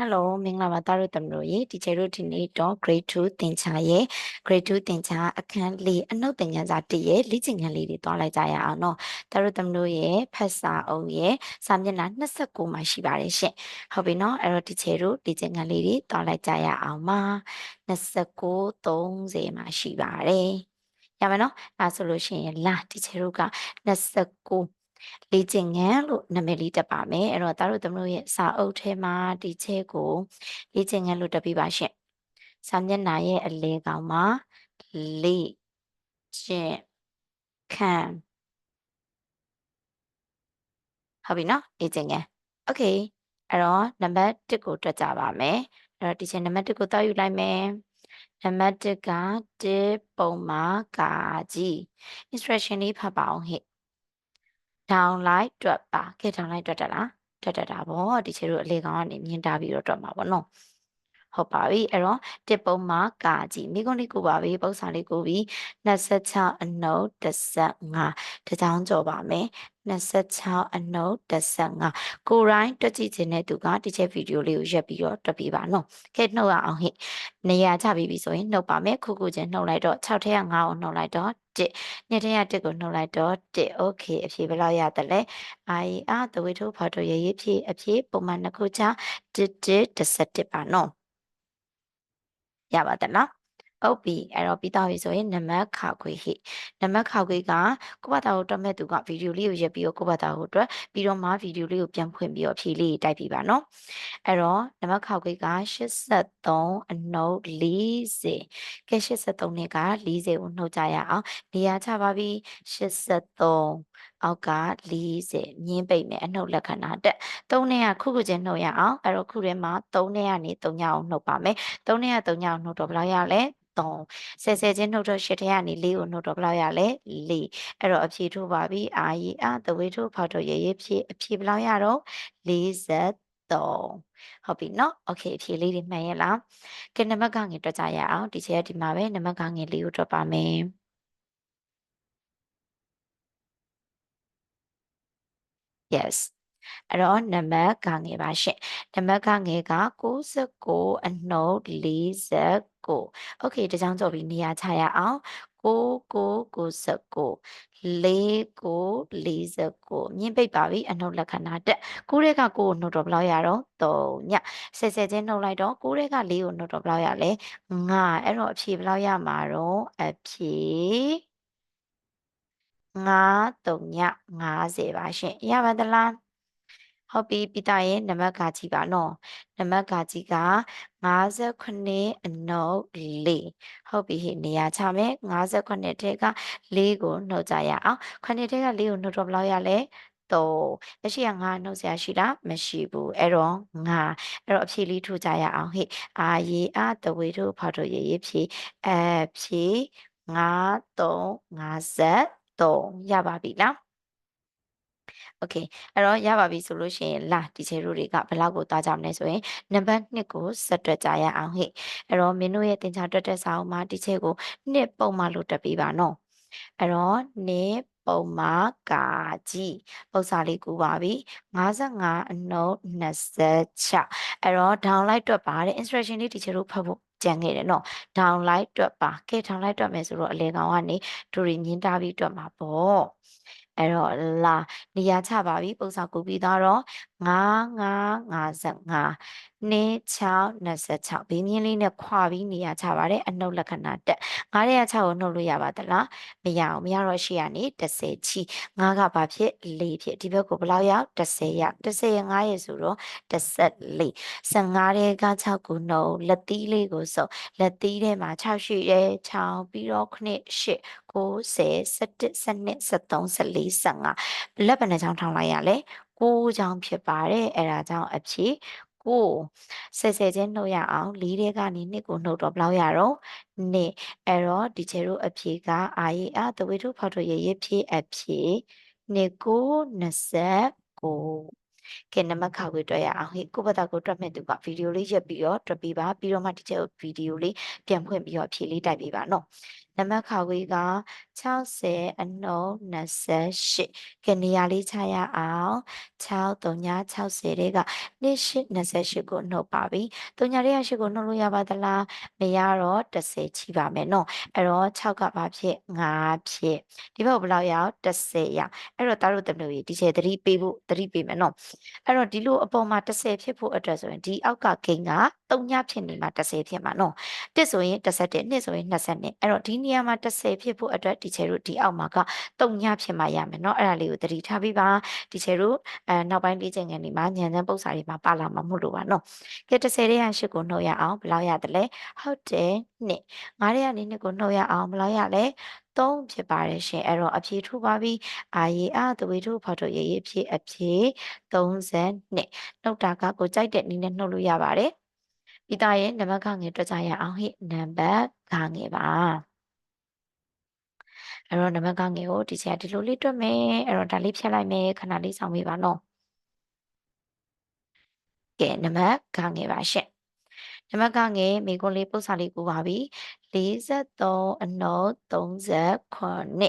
Hello မင်္ဂလာပါသားတို့တမလို့ရေဒီချေတို့ဒီနေ့တော့ grade 2သင်ချာရဲ့ grade 2သင်ချာအခန်းလေးအနှုတ်သင်ခန်းစာ1ရဲ့လေ့ကျင့်ခန်းလေးတွေတွားလိုက်ကြရအောင်နော်သားတို့တမလို့ရဲ့ဖတ်စာအုပ်ရဲ့စာမျက်နှာ29မှာရှိပါတယ်ရှင်ဟုတ်ပြီနော်အဲ့တော့ဒီချေတို့လေ့ကျင့်ခန်းလေးတွေတွားလိုက်ကြရအောင်ပါ29 30မှာရှိပါတယ်ရမယ်နော်အဲဆိုလို့ရှိရင်လာဒီချေတို့က29 လေ့ကျင့်ခန်းလို့နာမည်လေးတက်ပါမယ်အဲ့တော့သားတို့သမတို့ရဲ့စာအုပ်ထဲမှာဒီချက်ကိုလေ့ကျင့်ခန်းလို့တက်ပြပါရှင့်စာမျက်နှာရဲ့အလဲကောင်မှာလေ့ကျင့်ခန်းဟုတ်ပြီနော်လေ့ကျင့်ခန်းโอเคအဲ့တော့နံပါတ်1ကိုတွက်ကြပါမယ်အဲ့တော့ဒီချက်နံပါတ်1ကိုတောက်ယူလိုက်မယ်နံပါတ်1က1ပုံမှာကာကြီး instruction လေးဖတ်ပါအောင်ဟဲ့ downlight တွက်ပါကဲ downlight တွက်တက်လားတွက်တက်တာဗောဒီချေတို့အလေကောင်ကနေမြင်တာပြီးတော့တွက်မှာဗောနော် ဟုတ်ပါပြီအဲ့တော့တစ်ပုံမှာကာကြည့်မိကုန်းလေးကိုပါပြီပု္ပ္ပာလေးကိုပြီး26အနုတ်15တကြောင်ကြော်ပါမယ်26အနုတ်15ကိုရိုင်းတွက်ကြည့်ခြင်းတဲ့သူကဒီချက်ဗီဒီယိုလေးကိုရက်ပြီးတော့တွက်ပြပါနော်ကဲနှုတ်ရအောင်ဟိနေရာချပြီးပြီဆိုရင်နှုတ်ပါမယ်ခုခုချင်းနှုတ်လိုက်တော့6ထဲက9ကိုနှုတ်လိုက်တော့1နှစ်ထဲက1ကိုနှုတ်လိုက်တော့1 okay အဖြေဘယ်လောက်ရတယ်လဲအာအာတဝေထုဖော်ထုတ်ရရေးဖြေအဖြေပုံမှန်တစ်ခုချ1 1 17ပါနော် ရပါတယ်နော်ဟုတ်ပြီအဲ့တော့ပြီးတော့ပြီဆိုရင်နမခါခွေဟိနမခါခွေကကိုဘတာကိုတွက်မဲ့သူကဗီဒီယိုလေးကိုရက်ပြီးတော့ကိုဘတာကိုတွက်ပြီးတော့မှဗီဒီယိုလေးကိုပြန်ဖွင့်ပြီးတော့ဖြေလေးတိုက်ပြီးပါနော်အဲ့တော့နမခါခွေက83အနှုတ်40ကဲ83နဲ့က40ကိုနှုတ်ကြရအောင်နေရာချပါပြီ83 အောက်က40မြင်းပိတ်မယ်အနှုတ်လက္ခဏာတက်3နဲ့ကခုခုချင်းနှုတ်ရအောင်အဲ့တော့ခုထဲမှာ3နဲ့ကနေ3ညအောင်နှုတ်ပါမယ်3နဲ့က3ညအောင်နှုတ်တော့ဘယ်လောက်ရလဲ3ဆယ်ဆယ်ချင်းနှုတ်တော့8ထဲကနေ4ကိုနှုတ်တော့ဘယ်လောက်ရလဲ4အဲ့တော့အဖြေထိုးပါပြီအာရီအာတဝေထိုးဖောက်တော့ရေရေဖြေအဖြေဘယ်လောက်ရတော့43ဟုတ်ပြီနော်โอเคအဖြေလေးတွေမှန်ရဲ့လားကဲနံပါတ်ကငယ်တွက်ကြရအောင်ဒီချက်ဒီမှာပဲနံပါတ်ကငယ်လေးကိုတွက်ပါမယ် yes အဲ့တော့နံပါတ်ကငယ်ပါရှင့်နံပါတ်ကငယ်က69အနှုတ်49 okay တကြောင်ကြော်ပြီးနေရာချရအောင်99 99 49မြင့်ပိတ်ပါပြီအနှုတ်လက္ခဏာတက်ကိုးတဲ့ကကိုကိုနှုတ်တော့ဘယ်လောက်ရတော့3ညဆယ်ဆယ်ချင်းနှုတ်လိုက်တော့ကိုးတဲ့က4ကိုနှုတ်တော့ဘယ်လောက်ရလဲ9အဲ့တော့အဖြေဘယ်လောက်ရမှာတော့အဖြေ 9 3ည50ပါရှင့်ရပါသလားဟုတ်ပြီပိတာရဲ့နံပါတ်ကကြီးပါနော်နံပါတ်ကကြီးက58အနုတ်4ဟုတ်ပြီဟိနေရာချမယ်58ထဲက4ကိုနှုတ်ကြရအောင်9ထဲက4ကိုနှုတ်တော့ဘယ်လောက်ရလဲ3လက်ရှိကငါနှုတ်ဆရာရှိလားမရှိဘူးအဲ့တော့ငါအဲ့တော့အဖြေလေးထိုးကြရအောင်ဟိအာရေအာတဝေတို့ဖောက်တို့ရေရေဖြေအဖြေ9 3 53ရပါပြီလားโอเคအဲ့တော့ရပါပြီဆိုလို့ရှိရင်လာဒီချေတို့တွေကဘယ်လောက်ကိုသွားကြမလဲဆိုရင်နံပါတ်2ကိုဆက်တွက်ကြရအောင်ဟဲ့အဲ့တော့မင်းတို့ရဲ့သင်္ချာတွက်တဲ့စာအုပ်မှာဒီချေကို2ပုံမှလို့တက်ပေးပါနော်အဲ့တော့2ပုံမှကာကြီးပု္ပ္ပာလေးကူပါပြီ55အနှုတ်26အဲ့တော့ downlight တွက်ပါတဲ့ instruction လေးဒီချေတို့ဖတ်ဖို့ ကြံခဲ့တယ်နော် downlight တွက်ပါကဲ downlight တွက်မယ်ဆိုတော့အလေကောင်ကနေဒူရီမြင်းတာပြီးတွက်မှာပေါ့အဲ့တော့လာနေရာချပါပြီပုံစံကူပြီးတော့9 9 55 2626ဘင်းမြင်းလေးနဲ့ခွာပြီးနေရာချပါတယ်အနှုတ်လက္ခဏာတက်9ရဲ့6ကိုနှုတ်လို့ရပါသလားမရအောင်မရတော့ရှိရနေ30ချီ9ကဘာဖြစ်4ဖြစ်ဒီဘက်ကိုဘယ်လောက်ရောက်30ရောက်30ရဲ့9ရဲ့ဆိုတော့14 15ရဲ့က6ကိုနှုတ်လက်သီးလေးကိုစုပ်လက်သီးထဲမှာ6ရှိရဲ6ပြီးတော့9 8 9 10 11 12 13 14 15လက်ဘယ်နှချောင်းထောင်းလိုက်ရလဲ 9ချောင်းဖြစ်ပါတယ်အဲ့ဒါကြောင့်အဖြေကိုဆယ်ဆယ်ချင်းနှုတ်ရအောင်လေးတဲ့ကနေနှစ်ကိုနှုတ်တော့ဘယ်လောက်ရတော့နှစ်အဲ့တော့ဒီချေတို့အဖြေကအာရီအာတဝေထုဖောက်ထုတ်ရရဖြေအဖြေနှစ်ကို29ကဲနံပါတ်ခါကိုတွေ့ရအောင်ဟိကိုဘတာကိုတွက်မဲ့သူကဗီဒီယိုလေးရက်ပြီးတော့တွက်ပြီးပါပြီးတော့မှဒီချက်ဗီဒီယိုလေးပြန်ဖွင့်ပြီးတော့ဖြေလေးတိုက်ပေးပါနော် နံပါတ်ခါခွေက60အနှုံး28ကနေရာလေးချရအောင်6 3 60တွေက28ကိုနှုတ်ပါပြီ3ညာလေး8ကိုနှုတ်လို့ရပါသလားမရတော့30ချီပါမယ်နော်အဲ့တော့6ကဘာဖြစ်5ဖြစ်ဒီဘက်ဘယ်လောက်ရအောင်30ရအဲ့တော့တားတို့တမျိုးကြီးဒီချေသတိပေးဖို့သတိပေးမယ်နော်အဲ့တော့ဒီလိုအပေါ်မှာ30ဖြစ်ဖို့အတွက်ဆိုရင်ဒီအောက်ကဂိမ်းက3ညဖြစ်နေမှာ30ဖြစ်မှာနော်တစ်ဆိုရင်31နှစ်ဆိုရင်22အဲ့တော့ဒီနေရာမှာ30ဖြစ်ဖို့အတွက်ဒီချေတို့ဒီအောက်မှာက3ညဖြစ်မှာရမယ်နော်အဲ့ဒါလေးကိုသတိထားပြီးပါဒီချေတို့အဲနောက်ပိုင်းလေ့ကျင့်ခန်းတွေမှာညံစမ်းပု္ပ္ပစာတွေမှာပါလာမှာမဟုတ်လို့ပါနော်ကဲ30ရဲ့8ကိုနှုတ်ရအောင်ဘယ်လောက်ရတယ်လဲဟုတ်တယ်နှစ်9ရဲ့2ကိုနှုတ်ရအောင်ဘယ်လောက်ရလဲ3ဖြစ်ပါတယ်ရှင်အဲ့တော့အဖြေထူပါပြီအာရီအာသဝေထုဖော်ထုတ်ရေးရေးဖြေအဖြေ32နှုတ်တာကကိုကြိုက်တဲ့နည်းနဲ့နှုတ်လို့ရပါတယ် ဒီသားရဲ့နံပါတ်ခငယ်တွက်ကြရအောင်ဟိနံပါတ်ခငယ်ပါအဲ့တော့နံပါတ်ခငယ်ကိုဒီချက်ဒီလိုလေးတွက်မယ်အဲ့တော့ဒါလေးဖြတ်လိုက်မယ်ခဏလေးဆောင်ပေးပါနော်ကဲနံပါတ်ခငယ်ပါရှင့်နံပါတ်ခငယ်မိကုန်းလေးပု္ပ္ပစာလေးကူပါပြီ43အနှုတ်39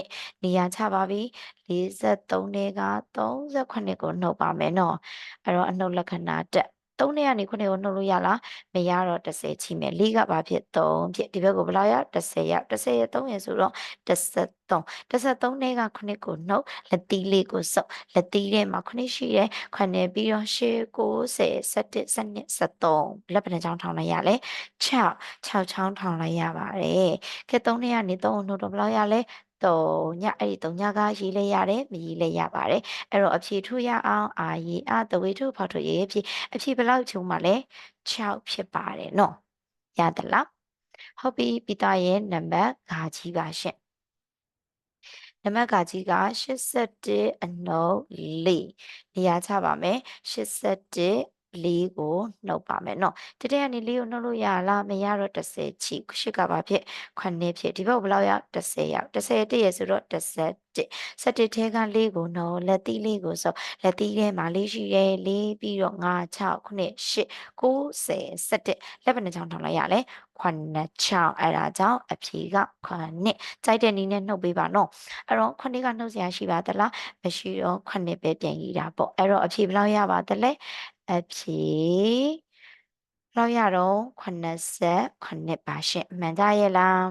နေရာချပါပြီ43တွေက38ကိုနှုတ်ပါမယ်နော်အဲ့တော့အနှုတ်လက္ခဏာတက် 3နဲ့ကနေ9ကိုနှုတ်လို့ရလားမရတော့30ချိမယ်4ကဘာဖြစ်3ဖြစ်ဒီဘက်ကိုဘယ်လောက်ရ30ရ30ရ3ရဆိုတော့33 33နဲ့က9ကိုနှုတ်လက်သီးလေးကိုစုပ်လက်သီးထဲမှာ9ရှိတယ်9ပြီးတော့10 90 17 12 73လက်ပံချောင်းထောင်လိုက်ရလဲ6 6ချောင်းထောင်လိုက်ရပါတယ်ကဲ3နဲ့ကနေ3ကိုနှုတ်တော့ဘယ်လောက်ရလဲ 3ညအဲ့ဒီ3ညကရေးလဲရတယ်မရေးလဲရပါတယ်အဲ့တော့အဖြေထူရအောင်အာရေးအာတဝေထုဖောက်ထုရေးအဖြေအဖြေဘယ်လောက်ချုံမှလဲ6ဖြစ်ပါတယ်နော်ရသလားဟုတ်ပြီပိသားရဲ့နံပါတ်ဂါကြီးပါရှင့်နံပါတ်ကကြီးက81အနှုတ်4နေရာချပါမယ်81 လေးကိုနှုတ်ပါမယ်နော်တတဲ့ကနေလေးကိုနှုတ်လို့ရလားမရတော့30ချီရှစ်ကဘာဖြစ်9ဖြစ်ဒီဘက်ဘယ်လောက်ရောက်30ရောက်30တည့်ရဆိုတော့31 31ထဲကလေးကိုနှုတ်လက်သီးလေးကိုဆိုလက်သီးထဲမှာလေးရှိတယ်လေးပြီးတော့5 6 9 8 90 71လက်ဘယ်နှချောင်းထောင်လိုက်ရလဲ9ချောင်းအဲ့ဒါကြောင့်အဖြေက9ကြိုက်တဲ့နည်းနဲ့နှုတ်ပေးပါနော်အဲ့တော့9ကနှုတ်စရာရှိပါသလားမရှိတော့9ပဲပြန်ရတာပေါ့အဲ့တော့အဖြေဘယ်လောက်ရပါသလဲ အဖြေလောက်ရတော့89ပါရှင်မှန်ကြရဲ့လား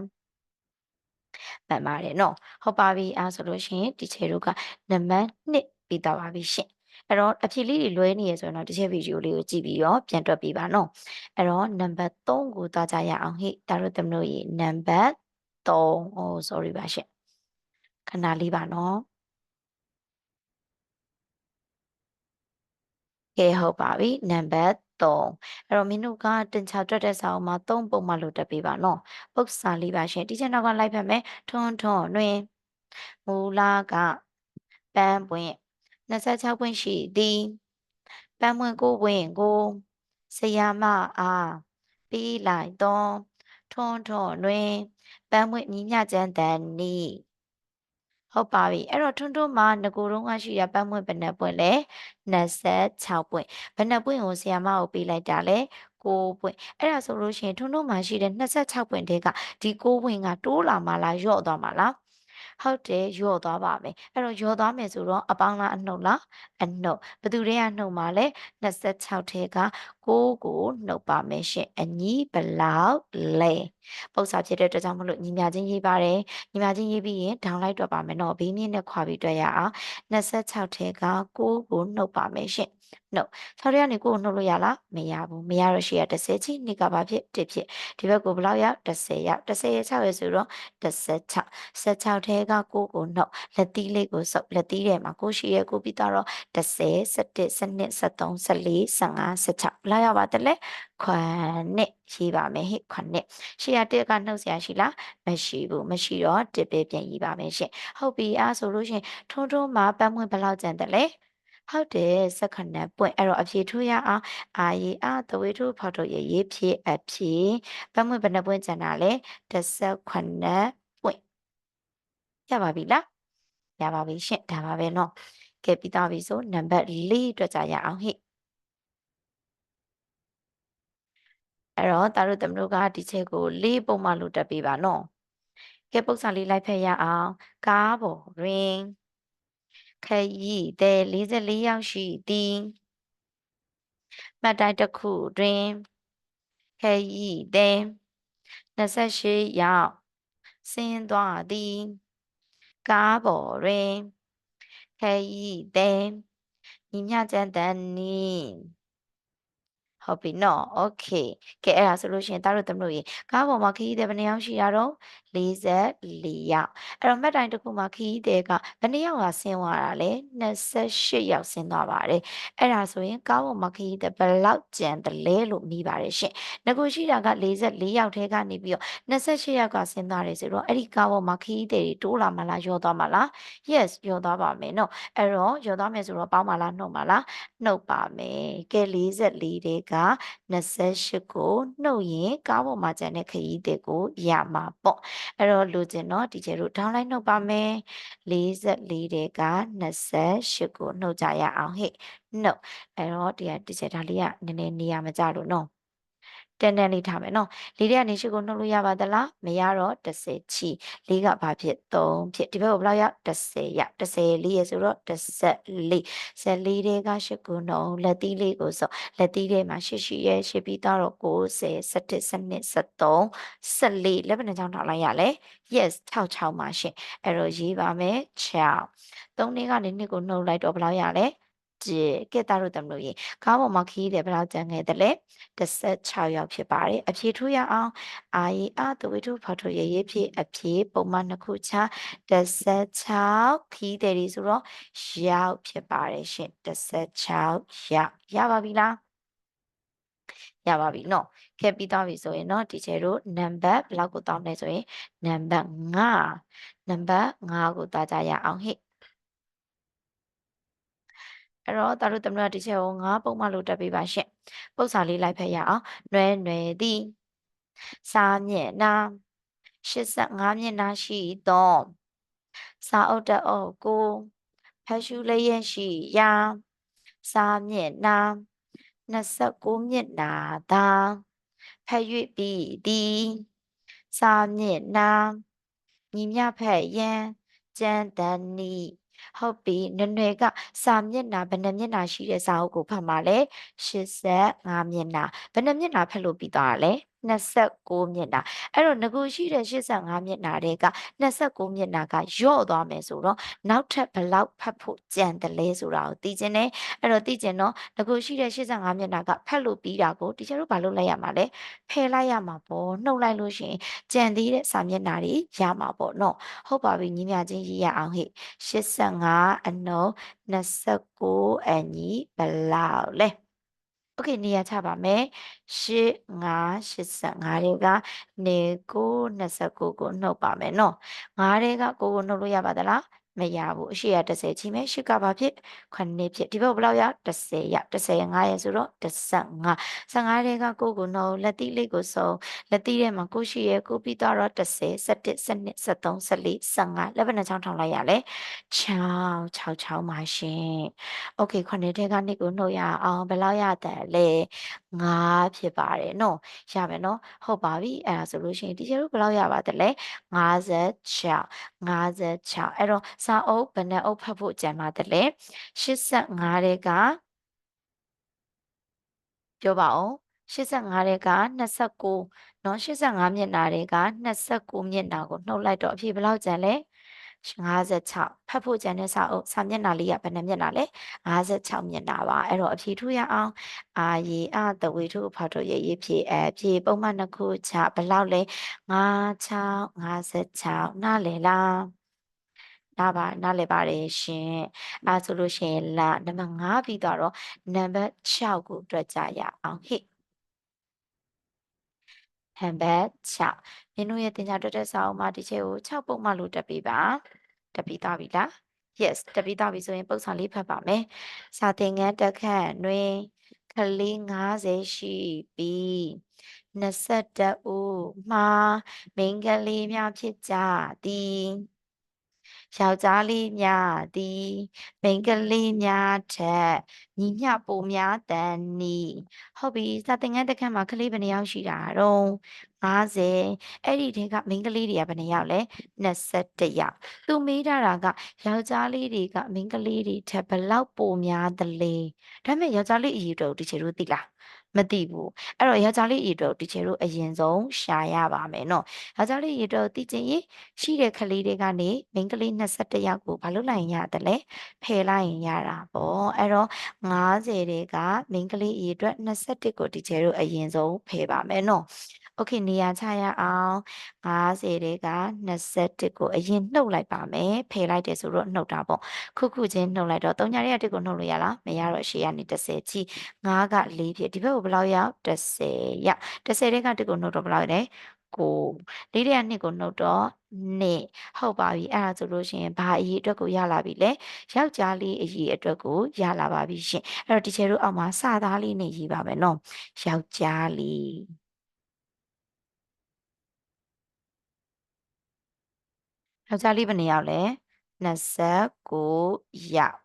မှန်ပါတယ်နော်ဟုတ်ပါပြီအားဆိုလို့ရှိရင်ဒီချေတို့ကနံပါတ်1ပြီးတော့ပါပြီရှင်အဲ့တော့အဖြေလေးတွေလွဲနေရဆိုရင်တော့ဒီချက်ဗီဒီယိုလေးကိုကြည့်ပြီးတော့ပြန်တွက်ပြီးပါနော်အဲ့တော့နံပါတ်3ကိုသွားကြရအောင်ဟိဒါတို့သမတို့ရေနံပါတ်3ဟို sorry ပါရှင်ခဏလေးပါနော် ကဲဟုတ်ပါပြီနံပါတ်3အဲ့တော့မင်းတို့ကတင်ချတွက်တဲ့စာအုပ်မှာ3ပုံမှလို့တက်ပေးပါနော်ပုတ်စာလေးပါရှင်ဒီချက်နောက်ကလိုက်ဖက်မယ်ထွန်းထွန်းတွင်မူလာကပန်းပွင့်26ပွင့်ရှိသည်ပန်းပွင့်ကိုပွင့်ကိုဆရာမအားပြီးလိုက်တော့ထွန်းထွန်းတွင်ပန်းပွင့်ညီညကျန်းတန်နီ ဟုတ်ပါပြီအဲ့တော့ထွန်းထွန်းမှာငကိုတုံးကရှိရပန်းပွင့်ဘယ်နှပွင့်လဲ26ပွင့်ဘယ်နှပွင့်ကိုဆီယမကိုပေးလိုက်တာလဲ6ပွင့်အဲ့ဒါဆိုလို့ရှိရင်ထွန်းထွန်းမှာရှိတဲ့26ပွင့်တဲကဒီ6ပွင့်ကတိုးလာမှလားယော့သွားမှလားဟုတ်တယ်ယော့သွားပါမယ်အဲ့တော့ယော့သွားမယ်ဆိုတော့အပေါင်းလားအနှုတ်လားအနှုတ်ဘယ်သူတွေကနှုတ်မှာလဲ26ထဲက 6ကိုနှုတ်ပါမယ်ရှင်အညီဘလောက်လဲပု္ပ္ပစာဖြစ်တဲ့အတွက်ကြောင့်မလို့ညီမြချင်းရေးပါတယ်ညီမြချင်းရေးပြီးရင် down လိုက်တော့ပါမယ်နော်ဘေးနည်းနဲ့ခွာပြီးတွေ့ရအောင်26ထဲက6ကိုနှုတ်ပါမယ်ရှင်နှုတ်6ထဲကနေ9ကိုနှုတ်လို့ရလားမရဘူးမရတော့ရှိရ30ချီနှစ်ကဘာဖြစ်1ဖြစ်ဒီဘက်ကိုဘယ်လောက်ရောက်30ရောက်30ရဲ့6ရဲ့ဆိုတော့16 16ထဲက9ကိုနှုတ်လက်သီးလေးကိုစုပ်လက်သီးထဲမှာ9ရှိရဲ့9ပြီးတော့30 17 12 13 14 15 16ဘယလောက်ရောက်ပါတလဲခွန်နှစ်ရေးပါမယ်ဟဲ့ခွန်နှစ်ရှေ့ရတစ်ကနှုတ်เสียရှိလားမရှိဘူးမရှိတော့တစ်ပဲပြန်ရေးပါမယ်ရှင်ဟုတ်ပြီအားဆိုလို့ရှင်ထုံးထုံးမှာပတ်မွင့်ဘယ်လောက်ကျန်တယ်လဲဟုတ်တယ်စက္ကနပွင့်အဲ့တော့အဖြေထူရအောင်အာရီအာတဝေထုဖော်ထုတ်ရရေးဖြေအဖြေပတ်မွင့်ဘယ်နှပွင့်ကျန်တာလဲ19ပွင့်ရပါပြီလားရပါပြီရှင်ဒါပါပဲเนาะကဲပြီးသားပြီဆိုနံပါတ်4အတွက်ကြာရအောင်ဟိ အဲ့တော့တာတို့သမတို့ကဒီချက်ကို၄ပုံမှလို့တက်ပေးပါနော်ကဲပု္ပ္ပာလေးလိုက်ဖက်ရအောင်ကားပေါ်တွင်ခရီးသည်44ယောက်ရှိသည်မှတ်တိုင်းတစ်ခုတွင်ခရီးသည်28ယောက်ဆင်းသွားသည်ကားပေါ်တွင်ခရီးသည်ညီမျှကြမ်းတမ်းနီ ဟုတ်ပြီနော်โอเคကဲအဲ့ဒါဆိုလို့ရှိရင်တားတို့သမလို့ရေကားပေါ်မှာခရီးသည်ဘယ်နှယောက်ရှိရတော့44ယောက်အဲ့တော့မှတ်တိုင်တစ်ခုမှာခရီးသည်ကဘယ်နှယောက်ကဆင်းသွားတာလဲ28ယောက်ဆင်းသွားပါတယ်အဲ့ဒါဆိုရင်ကားပေါ်မှာခရီးသည်ဘယ်လောက်ကျန်တယ်လဲလို့မိပါတယ်ရှင်ငကိုရှိတာက44ယောက်ထဲကနေပြီးတော့28ယောက်ကဆင်းသွားတယ်ဆိုတော့အဲ့ဒီကားပေါ်မှာခရီးသည်တွေတိုးလာမလားရောသွားမလား yes ရောသွားပါမယ်နော်အဲ့တော့ရောသွားမယ်ဆိုတော့ပေါင်းပါလားနှုတ်ပါလားနှုတ်ပါမယ်ကဲ44တွေက 28ကိုနှုတ်ရင်ကားပေါ်မှာကျန်တဲ့ခရီးသည်ကိုရမှာပေါ့အဲ့တော့လိုချင်တော့ဒီကျတို့ထောင်းလိုက်နှုတ်ပါမယ်44တွေက28ကိုနှုတ်ကြရအောင်ဟဲ့နှုတ်အဲ့တော့ဒီကဒီချက်ဒါလေးကနည်းနည်းနေရာမကြလို့နော် တန်တန်လေးထားမယ်နော်လေးတဲ့ကနေရှိကိုနှုတ်လို့ရပါသလားမရတော့30ချီလေးကဘာဖြစ်3ဖြစ်ဒီဘက်ကိုဘယ်လောက်ရ30ရ30လေးရဆိုတော့14 14တွေကရှိကိုနှုတ်လက်သီးလေးကိုဆိုလက်သီးလေးမှာရှိရှိရဲ့ရှိပြီးတော့90 17 12 13 14လက်ဘယ်နှချောင်းထောက်လိုက်ရလဲ yes 66မှာရှင်အဲ့တော့ရေးပါမယ်6 3လေးကနေနှစ်ကိုနှုတ်လိုက်တော့ဘယ်လောက်ရလဲ ကြည့်ကဲတာတို့တမလို့ရေကားပေါ်မှာခီးတယ်ဘယ်လောက်ကျန်ခဲ့တယ်လဲ16ရောက်ဖြစ်ပါတယ်အဖြေထိုးရအောင်အာရီအာတဝိထုဖော်ထုတ်ရရေးဖြည့်အဖြေပုံမှန်နှစ်ခုချ16ခီးတယ်ဒီဆိုတော့ရောက်ဖြစ်ပါတယ်ရှင်16ရောက်ရပါပြီလားရပါပြီနော်ခဲ့ပြီးသွားပြီဆိုရင်တော့ဒီချေတို့နံပါတ်ဘယ်လောက်ကိုတောင်းလဲဆိုရင်နံပါတ်5နံပါတ်5ကိုတားကြရအောင်ဟိ အဲ့တော့တာတို့တမရဒီချက်ကိုငါးပုံမှလို့တက်ပေးပါရှင့်ပု္ပ္ပာလေးလိုက်ဖက်ရအောင်နွဲနွယ်သည်စာမျက်နှာ85မျက်နှာရှိသောစာအုပ်တအုပ်ကိုဖတ်ရှုလျက်ရှိရာစာမျက်နှာ29မျက်နှာသာဖတ်၍ပြီးသည်စာမျက်နှာညီမျှဖတ်ရန်ကြံတန်နီ ဟုတ်ပြီနွယ်နွယ်ကစာမျက်နှာဘယ်နှမျက်နှာရှိတဲ့စာအုပ်ကိုဖတ်မှာလဲ85မျက်နှာဘယ်နှမျက်နှာဖတ်လို့ပြီးသွားတာလဲ 29မျက်နှာအဲ့တော့ငကိုရှိတဲ့85မျက်နှာတွေက29မျက်နှာကယော့သွားမယ်ဆိုတော့နောက်ထပ်ဘလောက်ဖတ်ဖို့ကြံတယ်လဲဆိုတာကိုသိခြင်းနဲ့အဲ့တော့သိခြင်းတော့ငကိုရှိတဲ့85မျက်နှာကဖတ်လို့ပြီးတာကိုတီချာတို့ဘာလုပ်လိုက်ရမှာလဲဖယ်လိုက်ရမှာပေါ့နှုတ်လိုက်လို့ရှိရင်ကြံသေးတဲ့စာမျက်နှာတွေရမှာပေါ့နော်ဟုတ်ပါပြီညီမချင်းရေးရအောင်ဟဲ့85အနု29အညီဘလောက်လဲ โอเคနေရာချပါမယ်8 5 85တွေကနေ9 29ကိုနှုတ်ပါမယ်နော်9တွေက9ကိုနှုတ်လို့ရပါသလား မရဘူးအရှိရ30ချီမယ်ရှစ်ကဘာဖြစ်9ဖြစ်ဒီဘက်ဘယ်လောက်ရ30ရ35ရဆိုတော့15 15တွေကကိုကိုနှုတ်လက်တိလေးကိုစုံလက်တိထဲမှာကိုရှိရကိုပြီးတော့30 17 12 13 14 15လက်ဘယ်နှချောင်းထောင်လိုက်ရလဲ6 6 6ပါရှင်โอเค9ထဲကနေကိုနှုတ်ရအောင်ဘယ်လောက်ရတယ်လဲ 5ဖြစ်ပါတယ်နော်ရမယ်နော်ဟုတ်ပါပြီအဲ့ဒါဆိုလို့ရှိရင်ဒီကျတို့ဘယ်လောက်ရပါတယ်လဲ56 56အဲ့တော့စာအုပ်ဘယ်နှအုပ်ဖတ်ဖို့ကြံပါတယ်လဲ85တဲ့ကပြောပါဦး85တဲ့က29เนาะ85မျက်နှာတွေက29မျက်နှာကိုနှုတ်လိုက်တော့အဖြေဘယ်လောက်ကြံလဲ 56ဖတ်ဖို့ကြံတဲ့စာအုပ်စာမျက်နှာလေးကဘယ်နှမျက်နှာလဲ56မျက်နှာပါအဲ့တော့အဖြေထူရအောင်အာရေအတဝေထုဖောက်ထုတ်ရရေးဖြေအဖြေပုံမှန်နှစ်ခုချဘယ်လောက်လဲ56 56နားလေလားနားပါနားလည်ပါတယ်ရှင်အဲဆိုလို့ရှိရင်လာနံပါတ်5ပြီးတော့နံပါတ်6ကိုတွက်ကြရအောင်ဟိ ဟန်ဘတ်6မင်းတို့ရဲ့တင်ကြတွက်တဲ့စာအုပ်မှာဒီချက်ကို6ပုံမှလို့တက်ပေးပါတက်ပြီးသားပြီလား yes တက်ပြီးသားပြီဆိုရင်ပုံစံလေးဖတ်ပါမယ်စာသင်ခန်းတက်ခန့်တွင်ကလေး90ရှိပြီး21ဦးမှာမိန်းကလေးများဖြစ်ကြသည် ယောက်ျားလေးများသည်မိန်းကလေးများထက်ညီမျှပိုများတန်နီဟုတ်ပြီစာသင်ခန်းတစ်ခန်းမှာကလေးဘယ်နှယောက်ရှိတာတော့50အဲ့ဒီထဲကမိန်းကလေးတွေကဘယ်နှယောက်လဲ21ယောက်သူမေးထားတာကယောက်ျားလေးတွေကမိန်းကလေးတွေထက်ဘယ်လောက်ပိုများသလဲဒါပေမဲ့ယောက်ျားလေးအရေးအတွက်ဒီချေတို့သိလား မသိဘူးအဲ့တော့ယောက်ျားလေးအရေးအတွက်ဒီချေတို့အရင်ဆုံးရှာရပါမယ်နော်ယောက်ျားလေးအရေးအတွက်သိချင်ရင်ရှိတဲ့ကလေးတွေကနေမိန်းကလေး21ယောက်ကိုဘာလို့လိုက်ရင်ရတယ်လဲဖယ်လိုက်ရင်ရတာပေါ့အဲ့တော့50တွေကမိန်းကလေးအရေးအတွက်21ကိုဒီချေတို့အရင်ဆုံးဖယ်ပါမယ်နော် โอเคနေရာချရအောင်50တွေက21ကိုအရင်နှုတ်လိုက်ပါမယ်ဖယ်လိုက်တယ်ဆိုတော့နှုတ်တာပေါ့ခုခုချင်းနှုတ်လိုက်တော့3ညရဲ့1ကိုနှုတ်လို့ရလားမရတော့ရှေ့ကနေ30ချီ5က4ဖြစ်ဒီဘက်ကိုဘယ်လောက်ရောက်30ရောက်30တွေက1ကိုနှုတ်တော့ဘယ်လောက်လဲကိုလေးတွေကနှစ်ကိုနှုတ်တော့နှစ်ဟုတ်ပါပြီအဲ့ဒါဆိုလို့ရှိရင်ဘာအရေးအတွက်ကိုရလာပြီလဲယောက်ျားလေးအရေးအတွက်ကိုရလာပါပြီရှင်အဲ့တော့ဒီချေတို့အောက်မှာစသားလေးနဲ့ရေးပါမယ်နော်ယောက်ျားလေး ယောက်ျားလေးဘယ်နှယောက်လဲ29ယောက်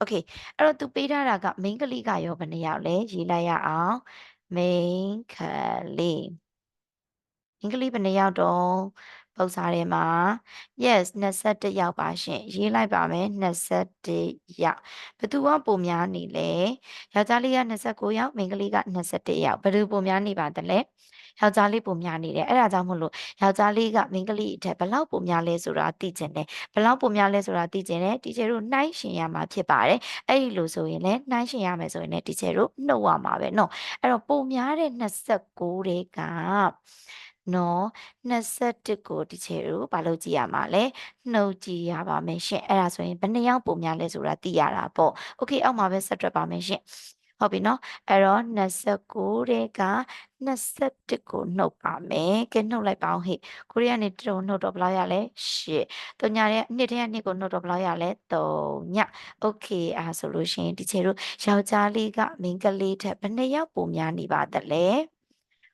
Okay အဲ့တော့သူပေးထားတာက main ကလေးကရောဘယ်နှယောက်လဲရေးလိုက်ရအောင် main ကလေး main ကလေးဘယ်နှယောက်တော့ ပုတ်စာထဲမှာ yes 21ယောက်ပါရှင်ရေးလိုက်ပါမယ်21ယောက်ဘယ်သူကပုံများနေလဲယောက်ျားလေးက29ယောက်မိန်းကလေးက21ယောက်ဘယ်သူပုံများနေပါသလဲယောက်ျားလေးပုံများနေတယ်အဲ့ဒါကြောင့်မို့လို့ယောက်ျားလေးကမိန်းကလေးအထက်ဘလောက်ပုံများလဲဆိုတာသိကျင်တယ်ဘလောက်ပုံများလဲဆိုတာသိကျင်တယ်တီချာတို့နှိုင်းရှင်ရမှာဖြစ်ပါတယ်အဲ့ဒီလိုဆိုရင်လည်းနှိုင်းရှင်ရမယ်ဆိုရင်လည်းတီချာတို့နှုတ်ရမှာပဲเนาะအဲ့တော့ပုံများတဲ့29တွေက နော်21ကိုဒီချေတို့ဘာလို့ကြည့်ရမှာလဲနှုတ်ကြည့်ရပါမယ်ရှင်အဲ့ဒါဆိုရင်ဘယ်နှစ်ယောက်ပုံများလဲဆိုတာသိရတာပေါ့โอเคအောက်မှာပဲဆက်တွက်ပါမယ်ရှင်ဟုတ်ပြီနော်အဲ့တော့29တဲ့က21ကိုနှုတ်ပါမယ်ကဲနှုတ်လိုက်ပါအောင်ဟေ့ကိုရီးယားနေတုံနှုတ်တော့ဘယ်လောက်ရလဲ8တုံညာရဲ့နှစ်ထဲကနှစ်ကိုနှုတ်တော့ဘယ်လောက်ရလဲ3ညโอเคအားဆိုလို့ရှိရင်ဒီချေတို့ယောက်ျားလေးကမိန်းကလေးထက်ဘယ်နှစ်ယောက်ပုံများနေပါသလဲ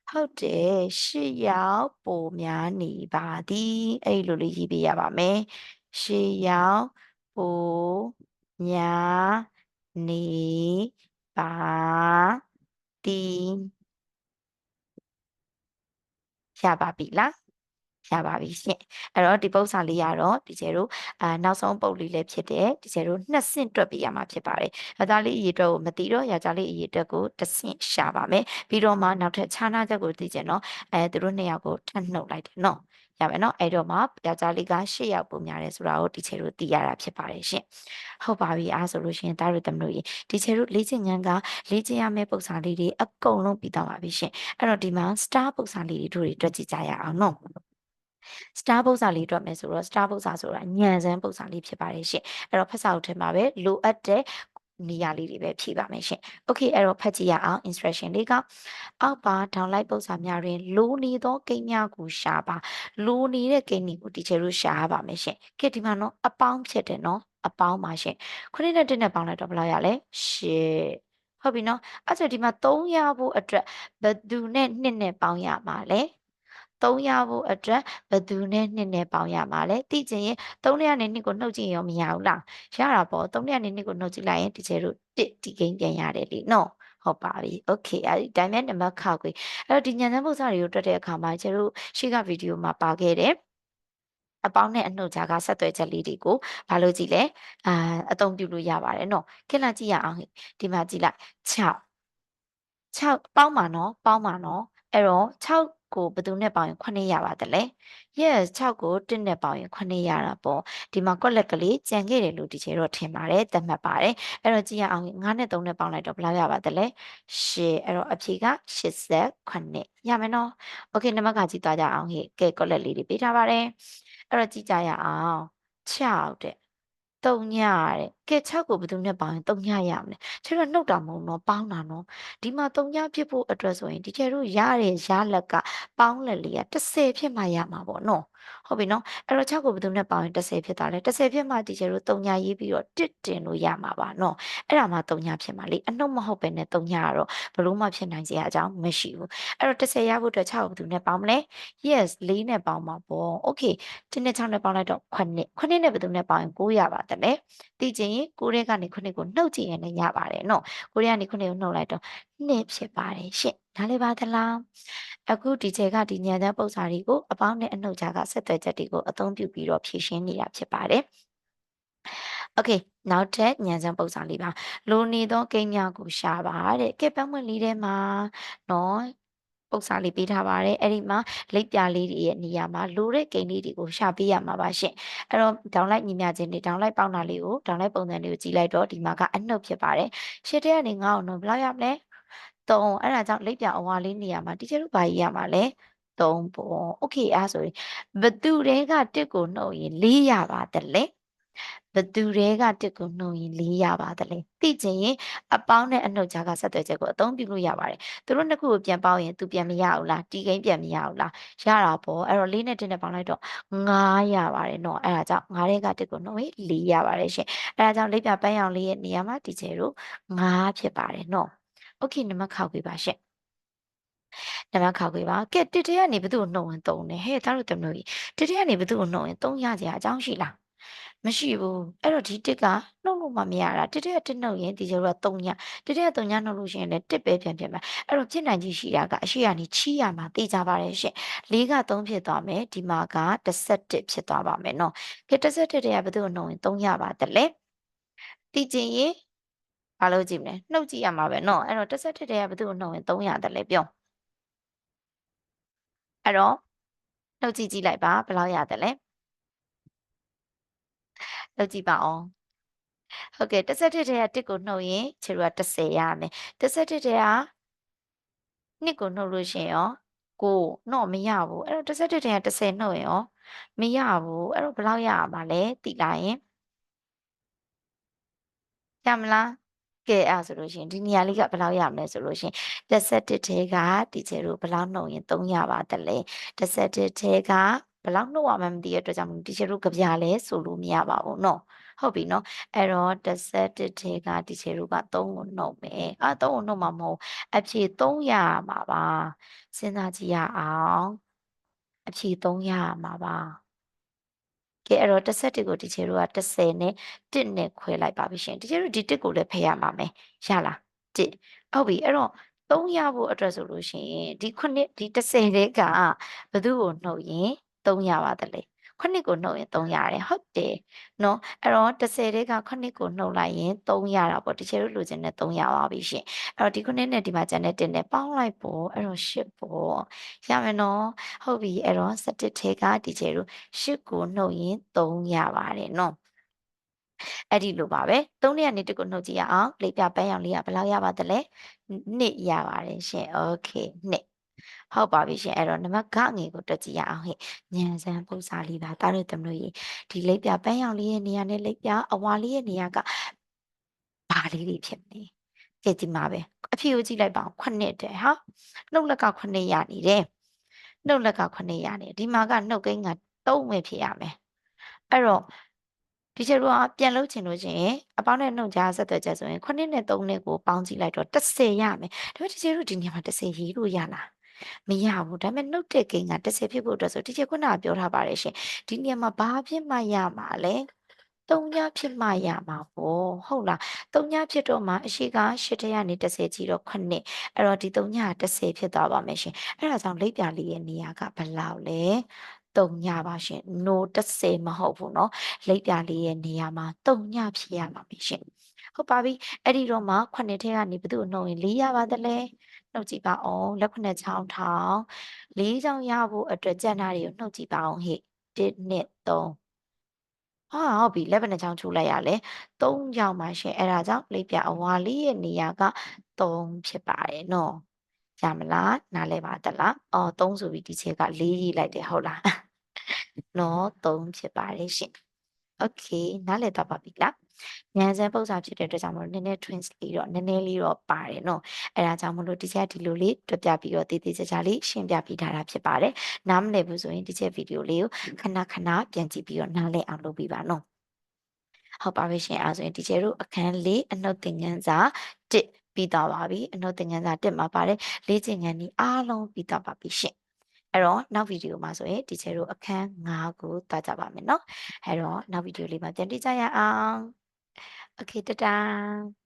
ဟုတ်တယ်ရှစ်ယောက်ပိုများနေပါသည်အဲ့လိုလေးရေးပေးရပါမယ်ရှစ်ယောက်ပိုများနေပါသည် ရပါပြီလားရပါပြီရှင်အဲ့တော့ဒီပု္ပ္ပစာလေးရတော့ဒီကျဲတို့အာနောက်ဆုံးပုတ်လေးလည်းဖြစ်တယ်ဒီကျဲတို့နှစ်ဆင့်တွက်ပြရမှာဖြစ်ပါတယ်ယောက်ျားလေးအရေးအတွက်ကိုမသိတော့ယောက်ျားလေးအရေးအတွက်ကိုတစ်ဆင့်ရှာပါမယ်ပြီးတော့မှနောက်ထပ်ခြားနာချက်ကိုသိကျင်တော့အဲသူတို့နှစ်ယောက်ကိုထပ်နှုတ်လိုက်တယ်နော်ရမယ်နော်အဲ့တော့မှယောက်ျားလေးက၈ယောက်ပုံများတယ်ဆိုတာကိုဒီချေတို့သိရတာဖြစ်ပါတယ်ရှင်ဟုတ်ပါပြီအားဆိုလို့ရှိရင်ဒါတို့တမလို့ရေဒီချေတို့လေ့ကျင့်ခန်းကလေ့ကျင့်ရမယ့်ပုံစံလေးတွေအကုန်လုံးပြီးတော့ပါပြီရှင်အဲ့တော့ဒီမှာ star ပုံစံလေးတွေတို့တွေတွက်ကြည့်ကြရအောင်နော် star ပု္ပ္ပစာလေးတွက်မယ်ဆိုတော့ star ပု္ပ္ပစာဆိုတာညံစမ်းပု္ပ္ပစာလေးဖြစ်ပါတယ်ရှင်အဲ့တော့ဖတ်စာအုပ်ထဲမှာပဲလိုအပ်တဲ့နေရာလေးတွေပဲဖြည့်ပါမယ်ရှင်။ Okay အဲ့တော့ဖတ်ကြည့်ရအောင် instruction လေးကအောက်ပါ download ပု္ပ္ပစာများတွင်လိုနေသောကိန်းများကိုရှာပါလိုနေတဲ့ကိန်းတွေကိုတီချယ်တို့ရှာရပါမယ်ရှင်။ကဲဒီမှာနော်အပေါင်းဖြစ်တယ်နော်အပေါင်းပါရှင်။ခုနှစ်နဲ့တစ်နဲ့ပေါင်းလိုက်တော့ဘယ်လောက်ရလဲရှစ်ဟုတ်ပြီနော်အဲ့ဆိုဒီမှာ3ရဖို့အတွက်ဘယ်သူနဲ့2နဲ့ပေါင်းရမှာလဲ 3ရဖို့အတွက်ဘယ်သူနဲ့2နဲ့ပေါင်းရမှာလဲသိချင်ရင်3နဲ့ကနေ2ကိုနှုတ်ကြည့်ရောမရဘူးလားရတာပေါ့3နဲ့ကနေ2ကိုနှုတ်ကြည့်လိုက်ရင်ဒီကျဲတို့1ဒီကိန်းပြန်ရတယ်လေနော်ဟုတ်ပါပြီ။ Okay အဲဒီတိုင်းမဲ့နံပါတ်ခောက်ကိုအဲ့တော့ဒီညံစမ်းပု္ပ္ပစာတွေကိုတွက်တဲ့အခါမှာကျတို့ရှေ့ကဗီဒီယိုမှာပါခဲ့တယ်အပေါင်းနဲ့အနှုတ်ကြားကဆက်သွယ်ချက်လေးတွေကိုဘာလို့ကြည့်လဲအာအသုံးပြုလို့ရပါတယ်နော်ခက်လာကြည့်ရအောင်ဒီမှာကြည့်လိုက်6 6ပေါင်းပါနော်ပေါင်းပါနော်အဲ့တော့6 ကိုဘယ်သူနဲ့ပေါင်းရင်9ရပါတယ်လေ yes 6ကို1နဲ့ပေါင်းရင်9ရတာပေါ့ဒီမှာ collet ကလေးကြံခဲ့တယ်လို့ဒီချေတော့ထင်ပါတယ်သတ်မှတ်ပါတယ်အဲ့တော့ကြည့်ရအောင်9နဲ့3နဲ့ပေါင်းလိုက်တော့ဘယ်လောက်ရပါတယ်လဲ10အဲ့တော့အဖြေက89ရမယ်နော် okay နံပါတ်ကကြည့်သွားကြအောင်ဟေ့ကဲ collet လေးတွေပေးထားပါတယ်အဲ့တော့ကြည့်ကြရအောင်6တဲ့ 3ညတဲ့ကဲ6ကိုဘယ်သူနဲ့ပေါင်းရင်3ညရမလဲကျတော့နှုတ်တာမဟုတ်တော့ပေါင်းတာနော်ဒီမှာ3ညဖြစ်ဖို့အတွက်ဆိုရင်ဒီကျတို့ရတဲ့ရလက်ကပေါင်းလက်လေးက30ဖြစ်မှရမှာပေါ့နော် ဟုတ်ပြီနော်အဲ့တော့6ကိုဘယ်သူနဲ့ပေါင်းရင်10ဖြစ်သွားလဲ10ဖြစ်မှတီချာတို့3ညာရေးပြီးတော့တစ်တင်လို့ရမှာပါနော်အဲ့ဒါမှ3ညာဖြစ်မှာလေအနှုတ်မဟုတ်ပဲနဲ့3ညာကတော့ဘလို့မှဖြစ်နိုင်စရာအကြောင်းမရှိဘူးအဲ့တော့10ရဖို့အတွက်6ကိုဘယ်သူနဲ့ပေါင်းမလဲ yes 4နဲ့ပေါင်းမှာပေါ့ okay တင်းနဲ့6နဲ့ပေါင်းလိုက်တော့9 9နဲ့ဘယ်သူနဲ့ပေါင်းရင်9ရပါတယ်လေသိချင်ရင်9ထဲကနေ9ကိုနှုတ်ကြည့်ရင်လည်းရပါတယ်နော်9ထဲကနေ9ကိုနှုတ်လိုက်တော့2ဖြစ်ပါတယ်ရှင့် နားလည်ပါသလားအခုဒီချေကဒီညံတဲ့ပုံစံတွေကိုအပေါင်းနဲ့အနှုတ်ကြားကဆက်သွယ်ချက်တွေကိုအသုံးပြုပြီးတော့ဖြည့်ရှင်းနေတာဖြစ်ပါတယ်။ Okay နောက်ထပ်ညံစံပုံစံလေးပါလိုနေသောကိန်းများကိုရှာပါတဲ့ကဲပတ်မွင့်လေးထဲမှာနော်ပုံစံလေးပေးထားပါတယ်အဲ့ဒီမှာလိပ်ပြလေးတွေရဲ့နေရာမှာလိုတဲ့ကိန်းလေးတွေကိုရှာပေးရမှာပါရှင်အဲ့တော့ဒေါင်းလိုက်ညီမျှခြင်းတွေဒေါင်းလိုက်ပေါင်းတာလေးကိုဒေါင်းလိုက်ပုံစံလေးကိုကြည့်လိုက်တော့ဒီမှာကအနှုတ်ဖြစ်ပါတယ်ရှစ်တဲ့ကနေငါ့အောင်တော့ဘယ်လောက်ရမလဲ 3အဲ့ဒါကြောင့်လိပ်ပြအဝါလေးနေရာမှာတီချာတို့ဘာကြီးရမှာလဲ3ပေါ့โอเคအားဆိုရင်ဘသူတွေကတစ်ကိုနှုတ်ရင်4ရပါတယ်လေဘသူတွေကတစ်ကိုနှုတ်ရင်4ရပါတယ်လေသိချင်ရင်အပေါင်းနဲ့အနှုတ်ကြားကဆက်သွယ်ချက်ကိုအသုံးပြုလို့ရပါတယ်သူတို့နှစ်ခုကိုပြန်ပေါင်းရင်သူပြန်မရဘူးလားတီကိန်းပြန်မရဘူးလားရတာပေါ့အဲ့တော့4နဲ့1နဲ့ပေါင်းလိုက်တော့9ရပါတယ်နော်အဲ့ဒါကြောင့်9တွေကတစ်ကိုနှုတ်ရင်4ရပါတယ်ရှင်အဲ့ဒါကြောင့်လိပ်ပြပန်းရောင်လေးရဲ့နေရာမှာတီချေတို့9ဖြစ်ပါတယ်နော် โอเคနံပါတ်ခောက်ပေးပါရှင့်နံပါတ်ခောက်ပေးပါကဲတစ်တရကနေဘယ်သူ့ကိုနှုတ်ဝင်3လဲဟဲ့သားတို့တမျိုးကြီးတစ်တရကနေဘယ်သူ့ကိုနှုတ်ဝင်3ရစရာအကြောင်းရှိလားမရှိဘူးအဲ့တော့ဒီတစ်ကနှုတ်လို့မှမရတာတစ်တရတစ်နှုတ်ရင်ဒီကျတော့3ညတစ်တရ3ညနှုတ်လို့ရှိရင်လည်းတစ်ပဲပြန်ပြန်မှာအဲ့တော့ဖြစ်နိုင်ကြီးရှိတာကအရှိကနေချီရမှာသိကြပါတယ်ရှင်၄က3ဖြစ်သွားမယ်ဒီမှာက11ဖြစ်သွားပါမယ်နော်ကဲ11တည်းကဘယ်သူ့ကိုနှုတ်ရင်3ရပါတယ်လေသိချင်ရင် ဘာလို့ကြည့်မလဲနှုတ်ကြည့်ရမှာပဲเนาะအဲ့တော့11တည်းကဘယ်သူ့ကိုနှုတ်ရင်300တယ်လဲပြောအဲ့တော့နှုတ်ကြည့်ကြည့်လိုက်ပါဘယ်လောက်ရတယ်လဲနှုတ်ကြည့်ပါအောင်ဟုတ်ကဲ့11တည်းက1ကိုနှုတ်ရင်ခြေတို့က10ရမယ်11တည်းက2ကိုနှုတ်လို့ရှိရင်ရောကိုတော့မရဘူးအဲ့တော့11တည်းက10နှုတ်ရင်ရောမရဘူးအဲ့တော့ဘယ်လောက်ရမှာလဲသိလိုက်ရင်ရမလား ကဲအဲ့ဆိုလို့ရှိရင်ဒီနေရာလေးကဘယ်လောက်ရမလဲဆိုလို့ရှိရင်11ထဲကဒီကျဲတို့ဘယ်လောက်နှုတ်ရင်3ရပါတယ်လေ11ထဲကဘယ်လောက်နှုတ်ရမှန်းမသိရတဲ့အတွက်ကြောင့်ဒီကျဲတို့ကြပြလဲဆိုလို့မရပါဘူးเนาะဟုတ်ပြီเนาะအဲ့တော့11ထဲကဒီကျဲတို့က3ကိုနှုတ်မယ်အာ3ကိုနှုတ်မှာမဟုတ်အဖြေ3ရမှာပါစဉ်းစားကြည့်ရအောင်အဖြေ3ရမှာပါ ကဲအဲ့တော့11ကိုဒီချေတို့က10နဲ့1နဲ့ခွဲလိုက်ပါပြီရှင်ဒီချေတို့ဒီ1ကိုလည်းဖယ်ရမှာမယ်ရလား1ဟုတ်ပြီအဲ့တော့3ရဖို့အတွက်ဆိုလို့ရှိရင်ဒီ9ဒီ10တွေကဘယ်သူ့ကိုနှုတ်ရင်3ရပါတယ် လေ9ကိုနှုတ်ရင်3ရတယ်ဟုတ်တယ်နော်အဲ့တော့10တဲက9ကိုနှုတ်လိုက်ရင်3ရတာပေါ့တချို့လိုချင်တဲ့3ရပါပြီရှင်အဲ့တော့ဒီ9နဲ့ဒီမှာကျန်တဲ့1နဲ့ပေါင်းလိုက်ပေါ့အဲ့တော့10ပေါ့ရမယ်နော်ဟုတ်ပြီအဲ့တော့17ထဲကဒီချေတို့10ကိုနှုတ်ရင်3ရပါတယ်နော်အဲ့ဒီလိုပါပဲ3နဲ့ကနေ1ကိုနှုတ်ကြည့်ရအောင်လေပြပန်းရောင်လေးကဘယ်လောက်ရပါသလဲ2ရပါတယ်ရှင်โอเค2 ဟုတ်ပါပြီရှင်အဲ့တော့နံပါတ်ဂငယ်ကိုတွက်ကြည့်ရအောင်ဟဲ့ညံစမ်းပုံစာလေးပါတားတို့သမလို့ရေဒီလိပ်ပြပန်းရောင်လေးရဲ့နေရာနဲ့လိပ်ပြအဝါလေးရဲ့နေရာကဘာလေးတွေဖြစ်နေကြည့်ဒီမှာပဲအဖြေကိုကြည့်လိုက်ပါဦးခုနှစ်တဲ့ဟာနှုတ်လက်ကခုနှစ်ရနေတယ်နှုတ်လက်ကခုနှစ်ရနေဒီမှာကနှုတ်ကိန်းက3ဝင်ဖြစ်ရမယ်အဲ့တော့ဒီချက်တော့ပြန်လုပ်ချင်လို့ချင်းအပေါင်းနဲ့နှုတ်ကြားဆက်သွယ်ချက်ဆိုရင်9နဲ့3နဲ့ကိုပေါင်းကြည့်လိုက်တော့10ရမယ်ဒါပေမဲ့ဒီချက်တို့ဒီနေရာမှာ10ရေးလို့ရလား မရဘူးဒါပေမဲ့နှုတ်တဲ့ကိန်းက10ဖြစ်ဖို့အတွက်ဆိုဒီချက်ခုနကပြောထားပါတယ်ရှင်ဒီနေရာမှာဘာဖြစ်မှရမှာလဲ3ညဖြစ်မှရမှာပေါ့ဟုတ်လား3ညဖြစ်တော့မှအရှိက8တရကနေ10ကြီးတော့9အဲ့တော့ဒီ3ညက10ဖြစ်သွားပါမယ်ရှင်အဲ့ဒါကြောင့်လိပ်ပြလေးရဲ့နေရာကဘယ်လောက်လဲ3ညပါရှင် no 10မဟုတ်ဘူးเนาะလိပ်ပြလေးရဲ့နေရာမှာ3ညဖြစ်ရမှာပြီရှင်ဟုတ်ပါပြီအဲ့ဒီတော့မှ9ထဲကနေဘယ်သူ့နှုတ်ရင်4ရပါသလဲ နှုတ်ကြည့်ပါအောင်လက်ခုနှစ်ချောင်းထောင်၄ချောင်းရဖို့အတွက်ကြံ့တာတွေကိုနှုတ်ကြည့်ပါအောင်ဟဲ့1 2 3ဟာဟုတ်ပြီလက်ဘယ်နှချောင်းချိုးလိုက်ရလဲ3ချောင်းပါရှင်အဲ့ဒါကြောင့်လိပ်ပြအဝါလေးရဲ့နေရာက3ဖြစ်ပါတယ်နော်ရမလားနားလဲပါတလားအော်3ဆိုပြီးဒီချက်က4ရေးလိုက်တယ်ဟုတ်လားနော်3ဖြစ်ပါတယ်ရှင် okay နားလည်တော့ပါပြီလား ဉာဏ်စဲပုံစံဖြစ်တဲ့အတွက်ကြောင့်မလို့နည်းနည်း twins လေးတော့နည်းနည်းလေးတော့ပါတယ်နော်အဲဒါကြောင့်မလို့ဒီချက်ဒီလိုလေးတွက်ပြပြီးတော့တည်တည်ချာချာလေးရှင်းပြပေးထားတာဖြစ်ပါတယ်နားမလည်ဘူးဆိုရင်ဒီချက်ဗီဒီယိုလေးကိုခဏခဏပြန်ကြည့်ပြီးတော့နားလည်အောင်လုပ်ပေးပါနော်ဟုတ်ပါပြီရှင်အဲဆိုရင်ဒီကျဲတို့အခန်းလေးအနှုတ်သင်ခန်းစာ1ပြီးသွားပါပြီအနှုတ်သင်ခန်းစာ1မှာပါတယ်လေ့ကျင့်ခန်းဒီအားလုံးပြီးသွားပါပြီရှင်အဲ့တော့နောက်ဗီဒီယိုမှာဆိုရင်ဒီကျဲတို့အခန်း5ကိုတွားကြပါမယ်เนาะအဲ့တော့နောက်ဗီဒီယိုလေးမှာပြန်တွေ့ကြရအောင် Okay, ta-da.